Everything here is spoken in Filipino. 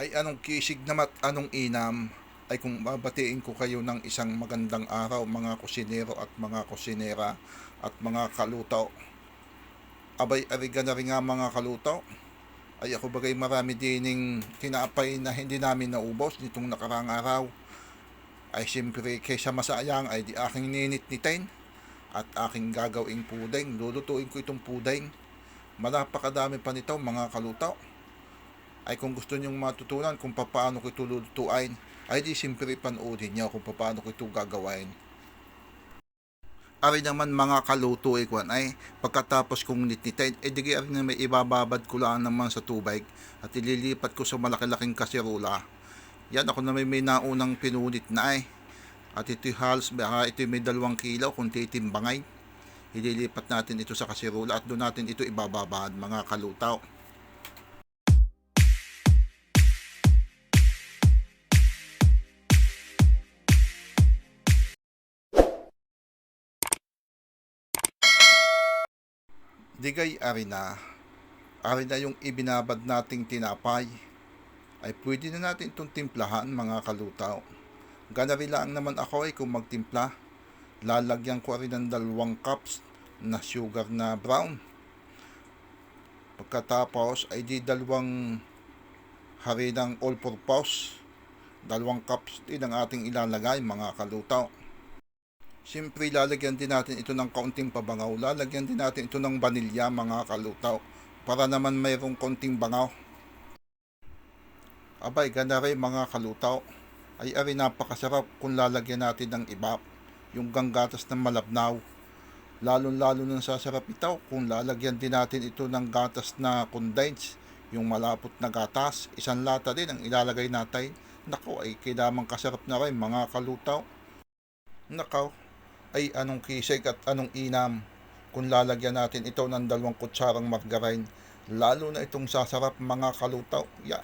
ay anong kisig namat anong inam ay kung babatiin ko kayo ng isang magandang araw mga kusinero at mga kusinera at mga kalutaw. Abay ariga na rin nga mga kalutaw. Ay ako bagay marami dining tinapay na hindi namin naubos nitong nakarang araw. Ay siyempre kaysa masayang ay di aking ninit nitin at aking gagawing pudeng. Lulutuin ko itong pudeng. Malapakadami pa nito mga kalutaw ay kung gusto nyong matutunan kung paano ko ito lulutuin, ay di simpre panoodin nyo kung paano ko ito gagawin. Ari naman mga kaluto ikwan ay pagkatapos kong nitnitin, eh di ari na may ibababad ko lang naman sa tubig at ililipat ko sa malaki-laking kasirula. Yan ako na may, may naunang pinunit na ay. At ito halos, baka ito may dalawang kilo kung titimbangay. Ililipat natin ito sa kasirula at doon natin ito ibababad mga kalutaw. Digay arena. Arena yung ibinabad nating tinapay. Ay pwede na natin itong timplahan mga kalutaw. Ganari lang naman ako ay kung magtimpla. Lalagyan ko rin ng dalawang cups na sugar na brown. Pagkatapos ay di dalawang harinang all purpose. Dalawang cups din ang ating ilalagay mga kalutaw. Siyempre, lalagyan din natin ito ng kaunting pabangaw. Lalagyan din natin ito ng vanilya, mga kalutaw. Para naman mayroong kaunting bangaw. Abay, gana rin mga kalutaw. Ay ari napakasarap kung lalagyan natin ng iba. Yung ganggatas ng malabnaw. Lalo-lalo nang sasarap ito kung lalagyan din natin ito ng gatas na condense. Yung malapot na gatas. Isang lata din ang ilalagay natin. Nako, ay kailangan kasarap na rin mga kalutaw. Nakaw, ay anong kisig at anong inam kung lalagyan natin ito ng dalawang kutsarang margarine lalo na itong sasarap mga kalutaw. Ya,